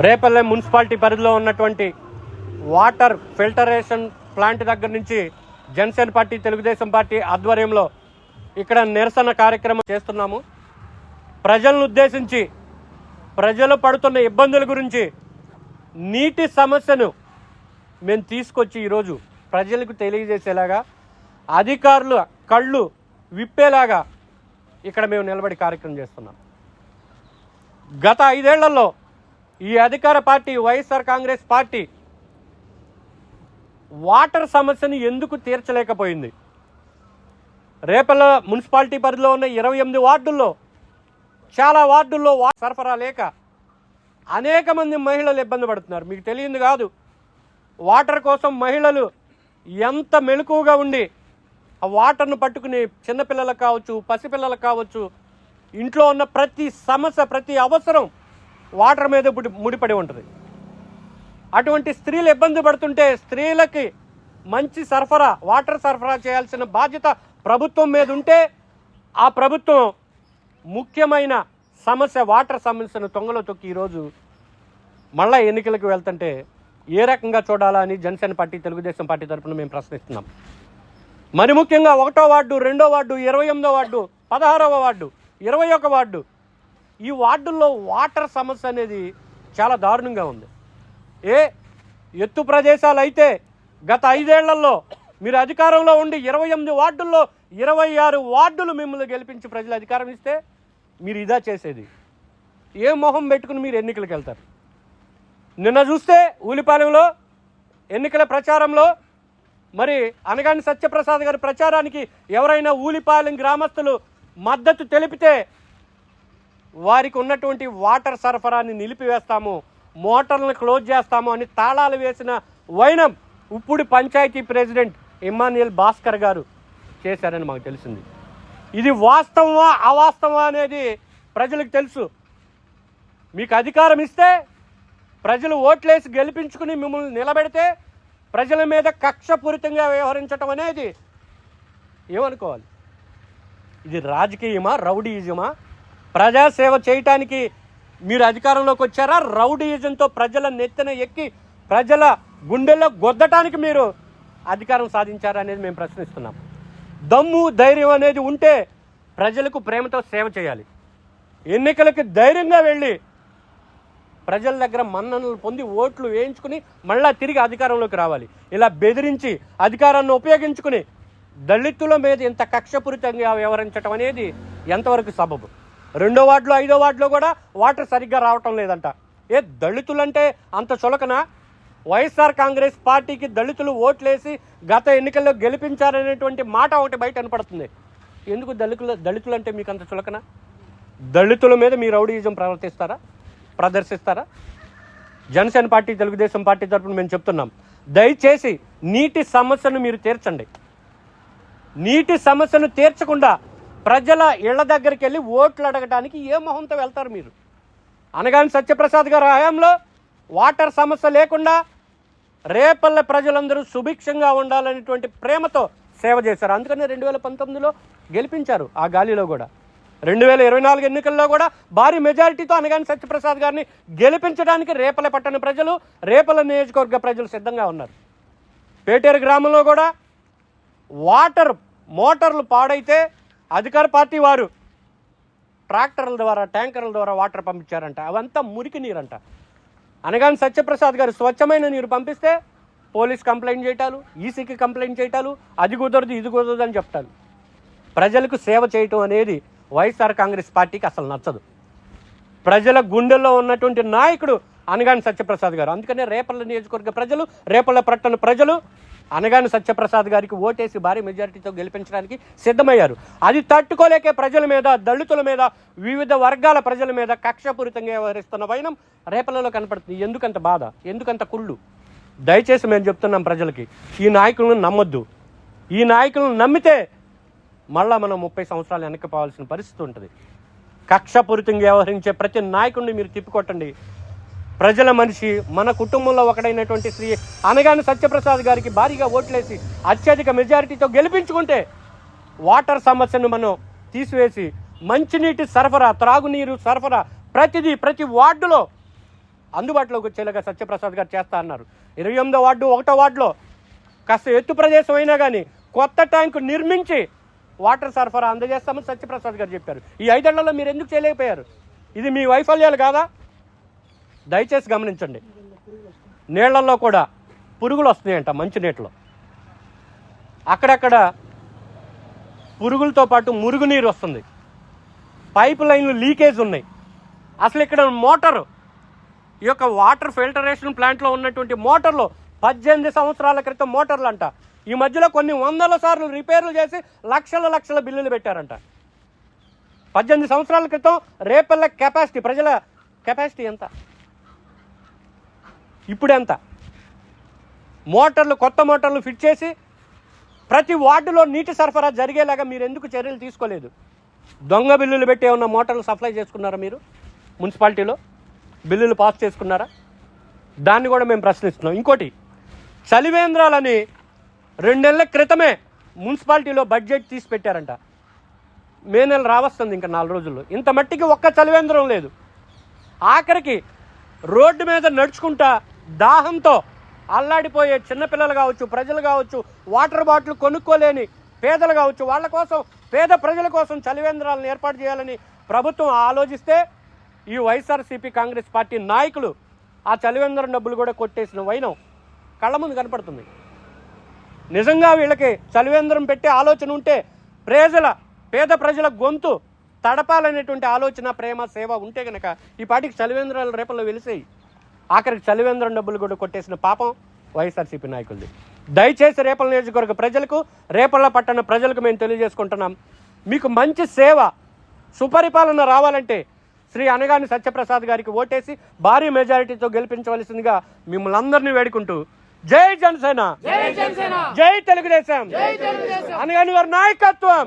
Repalle municipality పరిధిలో ఉన్నటువంటి water filtration plant దగ్గర నుంచి జనసేన పార్టీ తెలుగుదేశం పార్టీ ఆధ్వర్యంలో ఇక్కడ నిరసన కార్యక్రమం చేస్తున్నాము. ప్రజలను ఉద్దేశించి ప్రజలు పడుతున్న ఇబ్బందుల గురించి నీటి సమస్యను మేము తీసుకొచ్చి ఈరోజు ప్రజలకు తెలియజేసేలాగా అధికారులు కళ్ళు విప్పేలాగా ఇక్కడ మేము నిలబడి కార్యక్రమం చేస్తున్నాం. గత ఐదేళ్ళలో ఈ అధికార party YSR Congress party water సమస్యను ఎందుకు తీర్చలేకపోయింది? రేపల్ల మున్సిపాలిటీ పరిధిలో ఉన్న ఇరవై ఎనిమిది వార్డుల్లో చాలా వార్డుల్లో వా సరఫరా లేక అనేక మంది మహిళలు ఇబ్బంది పడుతున్నారు. మీకు తెలియదు కాదు వాటర్ కోసం మహిళలు ఎంత మెలకువగా ఉండి ఆ వాటర్ను పట్టుకుని చిన్నపిల్లలకు కావచ్చు పసిపిల్లలకు కావచ్చు ఇంట్లో ఉన్న ప్రతి సమస్య ప్రతి అవసరం వాటర్ మీద ముడి- ముడిపడి ఉంటుంది. అటువంటి స్త్రీలు ఇబ్బంది పడుతుంటే స్త్రీలకి మంచి సరఫరా వాటర్ సరఫరా చేయాల్సిన బాధ్యత ప్రభుత్వం మీద ఉంటే ఆ ప్రభుత్వం ముఖ్యమైన సమస్య వాటర్ సమస్యను తొంగలో తొక్కి ఈరోజు మళ్ళా ఎన్నికలకు వెళ్తుంటే ఏ రకంగా చూడాలా అని జనసేన పార్టీ తెలుగుదేశం పార్టీ తరఫున మేము ప్రశ్నిస్తున్నాం. మరి ముఖ్యంగా ఒకటో వార్డు రెండో వార్డు ఇరవై ఎనిమిదో వార్డు పదహారవ వార్డు ఇరవై ఒక వార్డు ఈ వార్డుల్లో వాటర్ సమస్య అనేది చాలా దారుణంగా ఉంది. ఏ ఎత్తు ప్రదేశాలు అయితే గత ఐదేళ్ళలో మీరు అధికారంలో ఉండి ఇరవై ఎనిమిది వార్డుల్లో ఇరవై ఆరు వార్డులు మిమ్మల్ని గెలిపించి ప్రజలు అధికారం ఇస్తే మీరు ఇదా చేసేది. ఏ మొహం పెట్టుకుని మీరు ఎన్నికలకు వెళ్తారు? నిన్న చూస్తే ఊలిపాలెంలో ఎన్నికల ప్రచారంలో మరి అనగాని సత్యప్రసాద్ గారి ప్రచారానికి ఎవరైనా ఊలిపాలెం గ్రామస్తులు మద్దతు తెలిపితే వారికి ఉన్నటువంటి వాటర్ సరఫరాని నిలిపివేస్తాము మోటార్లను క్లోజ్ చేస్తాము అని తాళాలు వేసిన వైనం ఇప్పుడు పంచాయతీ ప్రెసిడెంట్ ఇమ్మాన్యుయల్ భాస్కర్ గారు చేశారని మాకు తెలిసింది. ఇది వాస్తవమా అవాస్తవమా అనేది ప్రజలకు తెలుసు. మీకు అధికారం ఇస్తే ప్రజలు ఓట్లేసి గెలిపించుకుని మిమ్మల్ని నిలబెడితే ప్రజల మీద కక్షపూరితంగా వ్యవహరించటం అనేది ఏమనుకోవాలి? ఇది రాజకీయమా రౌడీయిజమా ప్రజాసేవ చేయటానికి మీరు అధికారంలోకి వచ్చారా? రౌడీయిజంతో ప్రజల నెత్తిన ఎక్కి ప్రజల గుండెల్లో గొద్దటానికి మీరు అధికారం సాధించారా అనేది మేము ప్రశ్నిస్తున్నాం. దమ్ము ధైర్యం అనేది ఉంటే ప్రజలకు ప్రేమతో సేవ చేయాలి. ఎన్నికలకి ధైర్యంగా వెళ్ళి ప్రజల దగ్గర మన్ననలు పొంది ఓట్లు వేయించుకుని మళ్ళా తిరిగి అధికారంలోకి రావాలి. ఇలా బెదిరించి అధికారాన్ని ఉపయోగించుకుని దళితుల మీద ఇంత కక్షపూరితంగా వ్యవహరించడం అనేది ఎంతవరకు సబబు? రెండో వార్డులో ఐదో వార్డులో కూడా వాటర్ సరిగ్గా రావటం లేదంట. ఏ దళితులంటే అంత చులకన? వైఎస్ఆర్ కాంగ్రెస్ పార్టీకి దళితులు ఓట్లేసి గత ఎన్నికల్లో గెలిపించారనేటువంటి మాట ఒకటి బయట కనపడుతుంది. ఎందుకు దళితులు దళితులు అంటే మీకు అంత చులకన? దళితుల మీద మీ రౌడీయిజం ప్రవర్తిస్తారా? ప్రదర్శిస్తారా? జనసేన పార్టీ తెలుగుదేశం పార్టీ తరఫున మేము చెప్తున్నాం. దయచేసి నీటి సమస్యను మీరు తీర్చండి. నీటి సమస్యను తీర్చకుండా ప్రజల ఇళ్ళ దగ్గరికి వెళ్ళి ఓట్లు అడగడానికి ఏ మొహంతో వెళ్తారు మీరు? అనగాని సత్యప్రసాద్ గారు హయాంలో వాటర్ సమస్య లేకుండా రేపల్లె ప్రజలందరూ సుభిక్షంగా ఉండాలనేటువంటి ప్రేమతో సేవ చేశారు. అందుకని రెండు వేల పంతొమ్మిదిలో గెలిపించారు ఆ గాలిలో కూడా. రెండు వేల ఇరవై నాలుగు ఎన్నికల్లో కూడా భారీ మెజారిటీతో అనగాని సత్యప్రసాద్ గారిని గెలిపించడానికి రేపల పట్టణ ప్రజలు రేపల నియోజకవర్గ ప్రజలు సిద్ధంగా ఉన్నారు. పేటేరు గ్రామంలో కూడా వాటర్ మోటార్లు పాడైతే అధికార పార్టీ వారు ట్రాక్టర్ల ద్వారా ట్యాంకర్ల ద్వారా వాటర్ పంపించారంట. అవంతా మురికి నీరంట. అనగాని సత్యప్రసాద్ గారు స్వచ్ఛమైన నీరు పంపిస్తే పోలీస్ కంప్లైంట్ చేయటాలు ఈసీకి కంప్లైంట్ చేయటాలు అది కుదరదు ఇది కుదరదు అని చెప్తాను ప్రజలకు సేవ చేయటం అనేది వైఎస్ఆర్ కాంగ్రెస్ పార్టీకి అసలు నచ్చదు. ప్రజల గుండెల్లో ఉన్నటువంటి నాయకుడు అనగాని సత్యప్రసాద్ గారు. అందుకనే రేపల్ల నియోజకవర్గ ప్రజలు రేపల్ల పట్టణ ప్రజలు అనగాని సత్యప్రసాద్ గారికి ఓటేసి భారీ మెజారిటీతో గెలిపించడానికి సిద్ధమయ్యారు. అది తట్టుకోలేకే ప్రజల మీద దళితుల మీద వివిధ వర్గాల ప్రజల మీద కక్షపూరితంగా వ్యవహరిస్తున్న వైనం రేపలలో కనపడుతుంది. ఎందుకంత బాధ? ఎందుకంత కుళ్ళు? దయచేసి మేము చెప్తున్నాం ప్రజలకి ఈ నాయకులను నమ్మొద్దు. ఈ నాయకులను నమ్మితే మళ్ళా మనం ముప్పై సంవత్సరాలు వెనక్కి పోవాల్సిన పరిస్థితి ఉంటుంది. కక్షపూరితంగా వ్యవహరించే ప్రతి నాయకుడిని మీరు తిప్పికొట్టండి. ప్రజల మనిషి మన కుటుంబంలో ఒకడైనటువంటి శ్రీ అనగాని సత్యప్రసాద్ గారికి భారీగా ఓట్లేసి అత్యధిక మెజారిటీతో గెలిపించుకుంటే వాటర్ సమస్యను మనం తీసివేసి మంచినీటి సరఫరా త్రాగునీరు సరఫరా ప్రతిదీ ప్రతి వార్డులో అందుబాటులోకి వచ్చేలాగా సత్యప్రసాద్ గారు చేస్తా అన్నారు. ఇరవై ఎనిమిదో వార్డు ఒకటో వార్డులో కాస్త ఎత్తు ప్రదేశం అయినా కానీ కొత్త ట్యాంకు నిర్మించి వాటర్ సరఫరా అందజేస్తామని సత్యప్రసాద్ గారు చెప్పారు. ఈ ఐదేళ్ళలో మీరు ఎందుకు చేయలేకపోయారు? ఇది మీ వైఫల్యాలు కాదా? దయచేసి గమనించండి. నీళ్ళలో కూడా పురుగులు వస్తున్నాయంట మంచినీటిలో అక్కడక్కడ పురుగులతో పాటు మురుగునీరు వస్తుంది. పైప్ లైన్లు లీకేజ్ ఉన్నాయి. అసలు ఇక్కడ మోటారు ఈ యొక్క వాటర్ ఫిల్టరేషన్ ప్లాంట్లో ఉన్నటువంటి మోటార్లు పద్దెనిమిది సంవత్సరాల క్రితం మోటార్లు అంట ఈ మధ్యలో కొన్ని వందల సార్లు రిపేర్లు చేసి లక్షల లక్షల బిల్లులు పెట్టారంట. పద్దెనిమిది సంవత్సరాల క్రితం రేపల్ల కెపాసిటీ ప్రజల కెపాసిటీ ఎంత? ఇప్పుడు ఎంత మోటార్లు కొత్త మోటార్లు ఫిట్ చేసి ప్రతి వార్డులో నీటి సరఫరా జరిగేలాగా మీరు ఎందుకు చర్యలు తీసుకోలేదు? దొంగ బిల్లులు పెట్టి ఏమన్నా మోటార్లు సప్లై చేసుకున్నారా మీరు? మున్సిపాలిటీలో? బిల్లులు పాస్ చేసుకున్నారా? దాన్ని కూడా మేము ప్రశ్నిస్తున్నాం. ఇంకోటి చలివేంద్రాలని రెండు నెలల క్రితమే మున్సిపాలిటీలో బడ్జెట్ తీసి పెట్టారంట. మే నెల రావస్తుంది ఇంకా నాలుగు రోజుల్లో. ఇంత మట్టికి ఒక్క చలివేంద్రం లేదు. ఆఖరికి రోడ్డు మీద నడుచుకుంటా దాహంతో అల్లాడిపోయే చిన్నపిల్లలు కావచ్చు ప్రజలు కావచ్చు వాటర్ బాటిల్ కొనుక్కోలేని పేదలు కావచ్చు వాళ్ళ కోసం పేద ప్రజల కోసం చలివేంద్రాలను ఏర్పాటు చేయాలని ప్రభుత్వం ఆలోచిస్తే ఈ వైఎస్ఆర్సీపీ కాంగ్రెస్ పార్టీ నాయకులు ఆ చలివేంద్రం డబ్బులు కూడా కొట్టేసిన వైనం కళ్ళ ముందు కనపడుతుంది. నిజంగా వీళ్ళకి చలివేంద్రం పెట్టే ఆలోచన ఉంటే ప్రజల పేద ప్రజల గొంతు తడపాలనేటువంటి ఆలోచన ప్రేమ సేవ ఉంటే కనుక ఈ పాటికి చలివేంద్రాలు రేపల్లో వెలిసేయి. ఆఖరికి చలివేంద్రం డబ్బులు కూడా కొట్టేసిన పాపం వైఎస్ఆర్సీపీ నాయకులది. దయచేసి రేపల నియోజకవర్గ ప్రజలకు రేపల్ల పట్టణ ప్రజలకు మేము తెలియజేసుకుంటున్నాం. మీకు మంచి సేవ సుపరిపాలన రావాలంటే శ్రీ అనగాని సత్యప్రసాద్ గారికి ఓటేసి భారీ మెజారిటీతో గెలిపించవలసిందిగా మిమ్మల్ని అందరినీ వేడుకుంటూ జై జనసేన! జై తెలుగుదేశం! అనగాని వారి నాయకత్వం!